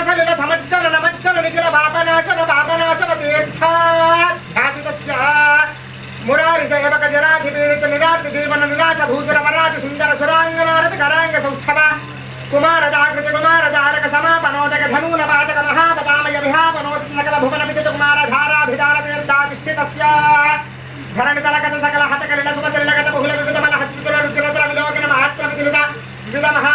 సలిల సమజ్జల నమజ్జల నిఖిల పాపనాశన పాపనాశన తీర్థాసితస్య మురారి సేవక జరాధి పీడిత నిరాతి జీవన వినాశ భూసుర వరాతి సుందర సురాంగనారతి కరాంగ సౌష్ఠవ కుమార జాగృతి కుమార జారక సమాపనోదక ధనూన పాచక మహాపతామయ విహాపనోది సకల భువన విదిత కుమార ధారాభిధార తీర్థాతి స్థితస్య ధరణి తలగత సకల హతకలిల సుమసలిలగత బహుళ వివిధ మల హత్తుల రుచిరద్ర విలోకన మహాత్ర విదిలిత వివిధ మహాపాతక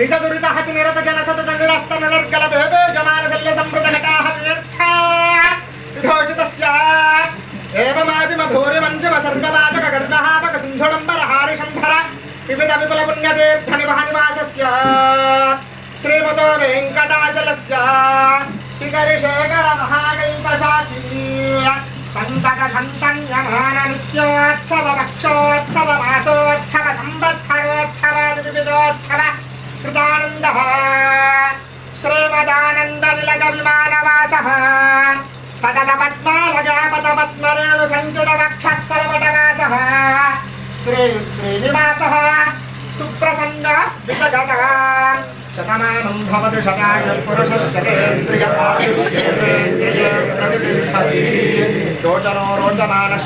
నిజ దురిత హతి నిరత జన సతత నిరస్త నిరర్గల బేబే గమాన శల్య సంవృత ఘటాహ విఘోషితస్య ఏవమాదిమ భూరి మంజమ సర్వవాదక గర్భహాపక సింధుడంబర హారి శంభర వివిధ విపుల పుణ్యతీర్థ నివహ నివాసస్య శ్రీమతో వెంకటాచలస్య శిఖరి శేఖర మహాకల్పశాఖీ సంతక సంతన్యమాన నిత్యోత్సవ పక్షోత్సవ మాసో कृतानन्दः श्रीमदानन्दनिलगविमानवासः सततपद्मालगापदपद्मरेणुसञ्चितवक्षकलपटवासः श्रीश्रीनिवासः सुप्रसन्न विजगतः शतमानं भवतु शतायुपुरुषशतेन्द्रियपायुन्द्रिये प्रतिष्ठति। रोचनो रोचमानः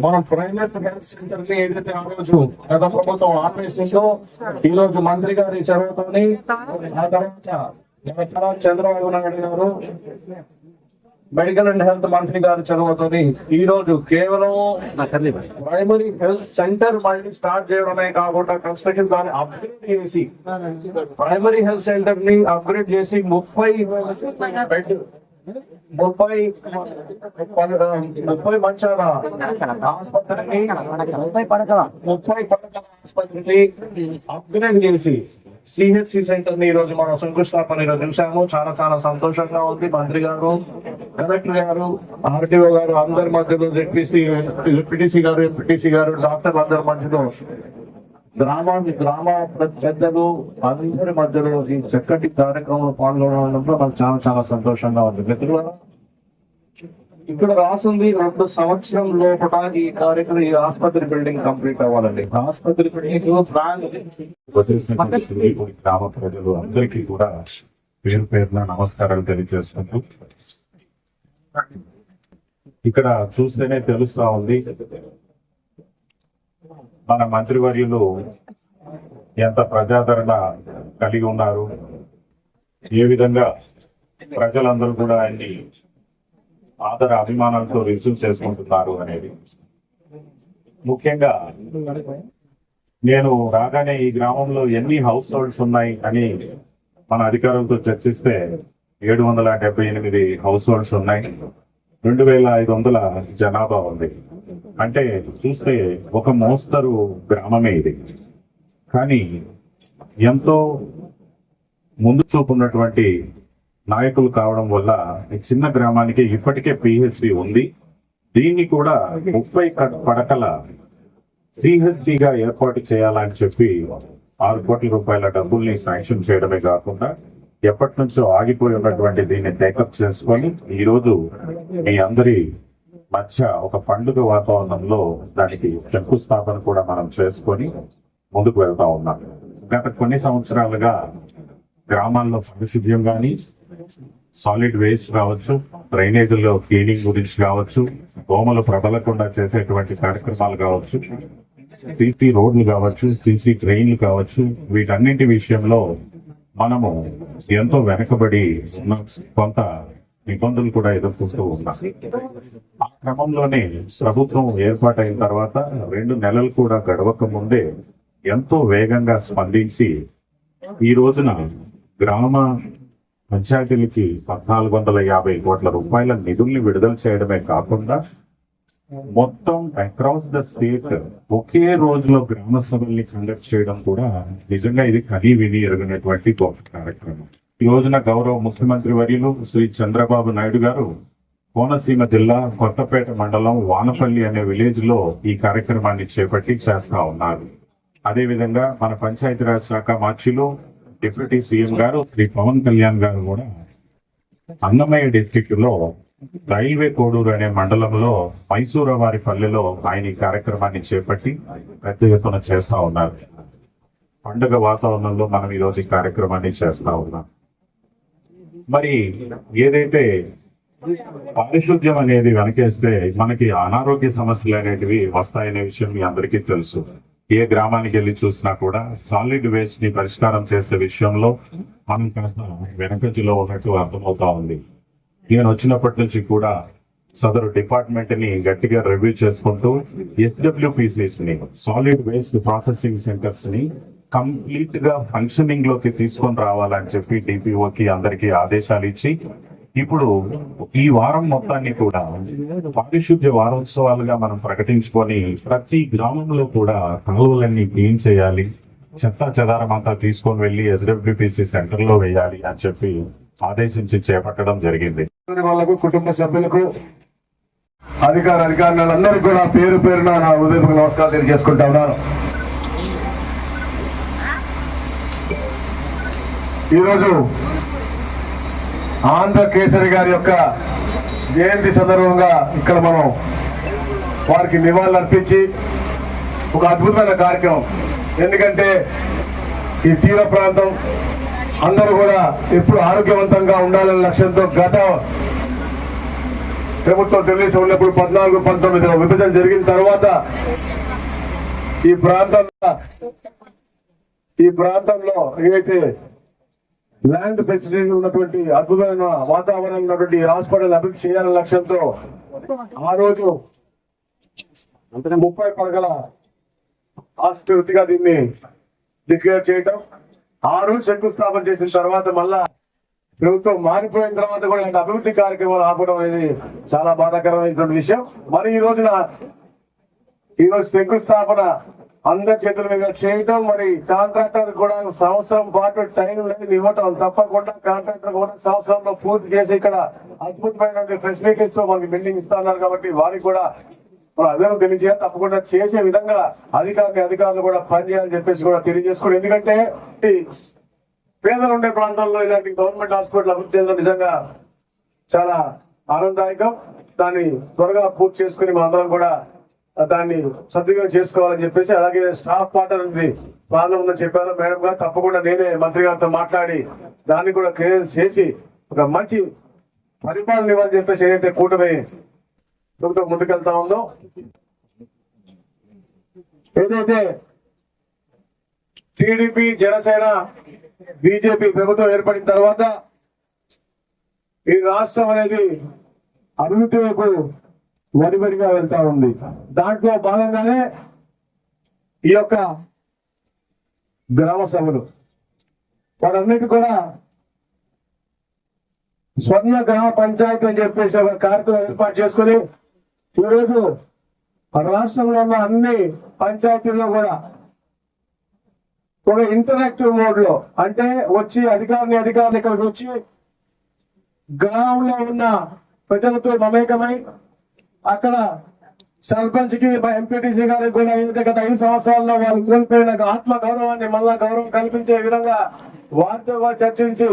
మనం ప్రైవేట్ హెల్త్ సెంటర్ని ఏదైతే ఆ రోజు గత ప్రభుత్వం ఆపేసిందో ఈ రోజు మంత్రి గారి చొరవతోని ఆ తర్వాత చంద్రబాబు నాయుడు గారు మెడికల్ అండ్ హెల్త్ మంత్రి గారి చొరవతోని ఈ రోజు కేవలం ప్రైమరీ హెల్త్ సెంటర్ మళ్ళీ స్టార్ట్ చేయడమే కాకుండా కన్స్ట్రక్షన్ దాన్ని అప్గ్రేడ్ చేసి ప్రైమరీ హెల్త్ సెంటర్ని అప్గ్రేడ్ చేసి ముప్పై బెడ్ ముప్పై ముప్పై మంచాల ఆసుపత్రిని ముప్పై పడకల ముప్పై పడకల ఆసుపత్రిని అప్గ్రేడ్ చేసి సిహెచ్సి సెంటర్ని ఈ రోజు మనం శంకుస్థాపన ఈరోజు చూసాము చాలా చాలా సంతోషంగా ఉంది. మంత్రి గారు కలెక్టర్ గారు ఆర్టీఓ గారు అందరి మధ్యలో జెడ్పీసీ ఎంపీటీసీ గారు ఎంపీటీసీ గారు డాక్టర్ అందరి మధ్యలో గ్రామ గ్రామ పెద్దలు అందరి మధ్యలో ఈ చక్కటి కార్యక్రమంలో పాల్గొనడంలో నాకు చాలా చాలా సంతోషంగా ఉంది. మిత్రులారా ఇక్కడ రాసింది రెండు సంవత్సరం లోపల ఈ కార్యక్రమం ఈ ఆసుపత్రి బిల్డింగ్ కంప్లీట్ అవ్వాలండి. ఆసుపత్రి బిల్డింగ్ ప్లాన్ గ్రామ ప్రజలు అందరికీ కూడా పేరు పేరున నమస్కారాలు తెలియజేస్తుంటూ ఇక్కడ చూస్తేనే తెలుస్తా ఉంది. మన మంత్రివర్యులు ఎంత ప్రజాదరణ కలిగి ఉన్నారు. ఏ విధంగా ప్రజలందరూ కూడా ఆయన్ని ఆదర అభిమానాలతో రిసీవ్ చేసుకుంటున్నారు అనేది. ముఖ్యంగా నేను రాగానే ఈ గ్రామంలో ఎన్ని హౌస్ హోల్డ్స్ ఉన్నాయి అని మన అధికారులతో చర్చిస్తే ఏడు వందల డెబ్బై ఎనిమిది హౌస్ హోల్డ్స్ ఉన్నాయి. రెండు వేల ఐదు వందల జనాభా ఉంది. అంటే చూస్తే ఒక మోస్తరు గ్రామమే ఇది. కానీ ఎంతో ముందు చూపు ఉన్నటువంటి నాయకులు కావడం వల్ల చిన్న గ్రామానికి ఇప్పటికే పిహెచ్సి ఉంది. దీన్ని కూడా ముప్పై పడకల సిహెచ్సిగా ఏర్పాటు చేయాలని చెప్పి ఆరు కోట్ల రూపాయల డబ్బుల్ని శాంక్షన్ చేయడమే కాకుండా ఎప్పటి నుంచో ఆగిపోయి ఉన్నటువంటి దీన్ని టేకప్ చేసుకొని ఈరోజు మీ అందరి మధ్య ఒక పండుగ వాతావరణంలో దానికి శంకుస్థాపన కూడా మనం చేసుకొని ముందుకు వెళ్తా ఉన్నాం. గత కొన్ని సంవత్సరాలుగా గ్రామాల్లో పారిశుద్ధ్యం కానీ సాలిడ్ వేస్ట్ కావచ్చు డ్రైనేజీల్లో క్లీనింగ్ గురించి కావచ్చు దోమలు ప్రబలకుండా చేసేటువంటి కార్యక్రమాలు కావచ్చు సీసీ రోడ్లు కావచ్చు సీసీ ట్రైన్లు కావచ్చు వీటన్నింటి విషయంలో మనము ఎంతో వెనకబడి కొంత ఇబ్బందులు కూడా ఎదుర్కొంటూ ఉన్నాం. ఆ క్రమంలోనే ప్రభుత్వం ఏర్పాటైన తర్వాత రెండు నెలలు కూడా గడవక ముందే ఎంతో వేగంగా స్పందించి ఈ రోజున గ్రామ పంచాయతీలకి పద్నాలుగు వందల యాభై కోట్ల రూపాయల నిధుల్ని విడుదల చేయడమే కాకుండా మొత్తం అక్రాస్ ద స్టేట్ ఒకే రోజులో గ్రామ సభల్ని కండక్ట్ చేయడం కూడా నిజంగా ఇది కనీ విని ఎరగినటువంటి గొప్ప కార్యక్రమం. ఈ రోజున గౌరవ ముఖ్యమంత్రి వర్యులు శ్రీ చంద్రబాబు నాయుడు గారు కోనసీమ జిల్లా కొత్తపేట మండలం వానపల్లి అనే విలేజ్లో ఈ కార్యక్రమాన్ని చేపట్టి చేస్తా ఉన్నారు. అదేవిధంగా మన పంచాయతీరాజ్ శాఖ మార్చిలో డిప్యూటీ సీఎం గారు శ్రీ పవన్ కళ్యాణ్ గారు కూడా అన్నమయ్య డిస్టిక్లో రైల్వే కోడూరు అనే మండలంలో మైసూర వారి పల్లెలో ఆయన ఈ కార్యక్రమాన్ని చేపట్టి పెద్ద ఎత్తున చేస్తా ఉన్నారు. పండుగ వాతావరణంలో మనం ఈరోజు ఈ కార్యక్రమాన్ని చేస్తా ఉన్నాం. మరి ఏదైతే పారిశుద్ధ్యం అనేది వెనకేస్తే మనకి అనారోగ్య సమస్యలు అనేటివి వస్తాయనే విషయం మీ అందరికీ తెలుసు. ఏ గ్రామానికి వెళ్ళి చూసినా కూడా సాలిడ్ వేస్ట్ని పరిష్కారం చేసే విషయంలో మనం కాస్త వెనకంజలో ఉన్నట్టు అర్థమవుతా ఉంది. నేను వచ్చినప్పటి నుంచి కూడా సదరు డిపార్ట్మెంట్ని గట్టిగా రివ్యూ చేసుకుంటూ ఎస్డబ్ల్యూపీసీస్ని సాలిడ్ వేస్ట్ ప్రాసెసింగ్ సెంటర్స్ని కంప్లీట్గా ఫంక్షనింగ్లోకి తీసుకొని రావాలని చెప్పి డిపిఓకి అందరికీ ఆదేశాలు ఇచ్చి ఇప్పుడు ఈ వారం మొత్తాన్ని కూడా పారిశుద్ధ్య వారోత్సవాలుగా మనం ప్రకటించుకొని ప్రతి గ్రామంలో కూడా కాలువలన్నీ క్లీన్ చేయాలి చెత్త చెదారం అంతా తీసుకొని వెళ్ళి ఎస్డబ్ల్యూపీసీ సెంటర్లో వేయాలి అని చెప్పి ఆదేశించి చేపట్టడం జరిగింది. వాళ్ళకు కుటుంబ సభ్యులకు అధికార అధికారులందరికీ కూడా పేరు పేరున నా ఉదయపు నమస్కారాలు తెలియజేసుకుంటా ఉన్నాను. ఈరోజు ఆంధ్ర కేసరి గారి యొక్క జయంతి సందర్భంగా ఇక్కడ మనం వారికి నివాళులు అర్పించి ఒక అద్భుతమైన కార్యక్రమం. ఎందుకంటే ఈ తీర ప్రాంతం అందరూ కూడా ఎప్పుడు ఆరోగ్యవంతంగా ఉండాలనే లక్ష్యంతో గత ప్రభుత్వం తెలుగుదేశం ఉన్నప్పుడు పద్నాలుగు పంతొమ్మిదిలో విభజన జరిగిన తర్వాత ఈ ప్రాంతంలో ఈ ప్రాంతంలో ఏదైతే ల్యాండ్ ఫెసిలిటీ ఉన్నటువంటి అద్భుతమైన వాతావరణం ఉన్నటువంటి హాస్పిటల్ అభివృద్ధి చేయాలనే లక్ష్యంతో ఆ రోజు ముప్పై పడగల ఆసుపత్రిగా దీన్ని డిక్లేర్ చేయటం ఆ రోజు శంకుస్థాపన చేసిన తర్వాత మళ్ళా ప్రభుత్వం మారిపోయిన తర్వాత కూడా ఇలాంటి అభివృద్ధి కార్యక్రమాలు ఆపడం అనేది చాలా బాధాకరమైనటువంటి విషయం. మరి ఈ రోజున ఈ రోజు శంకుస్థాపన అందరి చేతుల మీద చేయటం మరి కాంట్రాక్టర్ కూడా సంవత్సరం పాటు టైం లేదు ఇవ్వటం తప్పకుండా కాంట్రాక్టర్ కూడా సంవత్సరంలో పూర్తి చేసి ఇక్కడ అద్భుతమైనటువంటి ఫెసిలిటీస్తో మనకి బిల్డింగ్ ఇస్తున్నారు కాబట్టి వారికి కూడా అభివృద్ధి తెలియజేయాలి. తప్పకుండా చేసే విధంగా అధికారులు అధికారులు కూడా పనిచేయాలని చెప్పేసి కూడా తెలియజేసుకోండి ఎందుకంటే పేదలు ఉండే ప్రాంతాల్లో ఇలాంటి గవర్నమెంట్ హాస్పిటల్ అభివృద్ధి చేయడం నిజంగా చాలా ఆనందదాయకం. దాన్ని త్వరగా పూర్తి చేసుకుని మనందరం కూడా దాన్ని సద్వినియోగం చేసుకోవాలని చెప్పేసి అలాగే స్టాఫ్ వాటర్ ఉంది. ప్రాబ్లం ఉందని చెప్పారు. మేడం గారు తప్పకుండా నేనే మంత్రి గారితో మాట్లాడి దాన్ని కూడా క్లియర్ చేసి ఒక మంచి పరిపాలన ఇవ్వాలని చెప్పేసి ఏదైతే కూటమి ప్రభుత్వం ముందుకెళ్తా ఉందో ఏదైతే టీడీపీ జనసేన బీజేపీ ప్రభుత్వం ఏర్పడిన తర్వాత ఈ రాష్ట్రం అనేది అభివృద్ధి వైపు వడిబడిగా వెళ్తా ఉంది. దాంట్లో భాగంగానే ఈ యొక్క గ్రామ సభలు. వాటన్నిటి కూడా స్వర్ణ గ్రామ పంచాయతీ అని చెప్పేసి ఒక కార్యక్రమం ఏర్పాటు చేసుకుని ఈరోజు రాష్ట్రంలో ఉన్న అన్ని పంచాయతీల్లో కూడా ఒక ఇంటరాక్టివ్ మోడ్లో అంటే వచ్చి అధికారిని అధికారులు ఇక్కడికి వచ్చి గ్రామంలో ఉన్న ప్రజలతో మమేకమై అక్కడ సర్పంచ్కి ఎంపీటీసీ గారికి కూడా ఏదైతే గత ఐదు సంవత్సరాల్లో వారు కోల్పోయిన ఆత్మ గౌరవాన్ని మళ్ళా గౌరవం కల్పించే విధంగా వారితో కూడా చర్చించి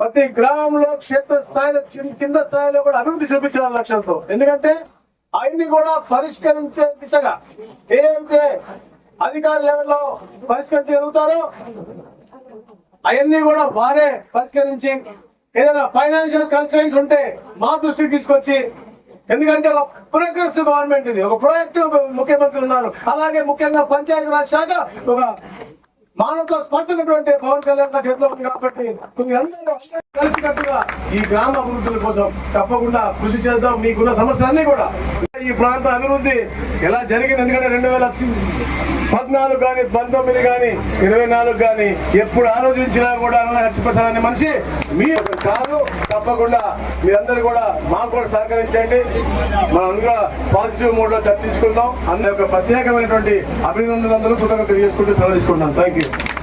ప్రతి గ్రామంలో క్షేత్ర స్థాయిలో కింద స్థాయిలో కూడా అభివృద్ధి చూపించాలని లక్ష్యంతో. ఎందుకంటే అవన్నీ కూడా పరిష్కరించే దిశగా ఏదైతే అధికార లెవెల్లో పరిష్కరించగలుగుతారో అవన్నీ కూడా వారే పరిష్కరించి ఏదైనా ఫైనాన్షియల్ కన్స్ట్రెయిన్స్ ఉంటే మా దృష్టికి తీసుకొచ్చి ఎందుకంటే ఒక ప్రోగ్రెసివ్ గవర్నమెంట్ ఇది. ఒక ప్రొయాక్టివ్ ముఖ్యమంత్రి ఉన్నారు. అలాగే ముఖ్యంగా పంచాయతీ రాజ్ శాఖ ఒక మానవతో స్పందించినటువంటి పవన్ కళ్యాణ్ గారి చేతిలో ఉంది కాబట్టి మీరందరూ కలిసికట్టుగా ఈ గ్రామ అభివృద్ధుల కోసం తప్పకుండా కృషి చేద్దాం. మీకున్న సమస్యలన్నీ కూడా ఈ ప్రాంత అభివృద్ధి ఎలా జరిగింది? ఎందుకంటే రెండు వేల పద్నాలుగు కానీ పంతొమ్మిది కానీ ఇరవై నాలుగు కానీ ఎప్పుడు ఆలోచించినా కూడా అలా మనిషి మీ కాదు. తప్పకుండా మీరందరూ కూడా మాకు కూడా సహకరించండి. మనం కూడా పాజిటివ్ మోడ్లో చర్చించుకుందాం. అందరి యొక్క ప్రత్యేకమైనటువంటి అభినందనలు కృతజ్ఞత తెలియజేసుకుంటూ సెలవు తీసుకుంటాం థ్యాంక్ యూ Thank you.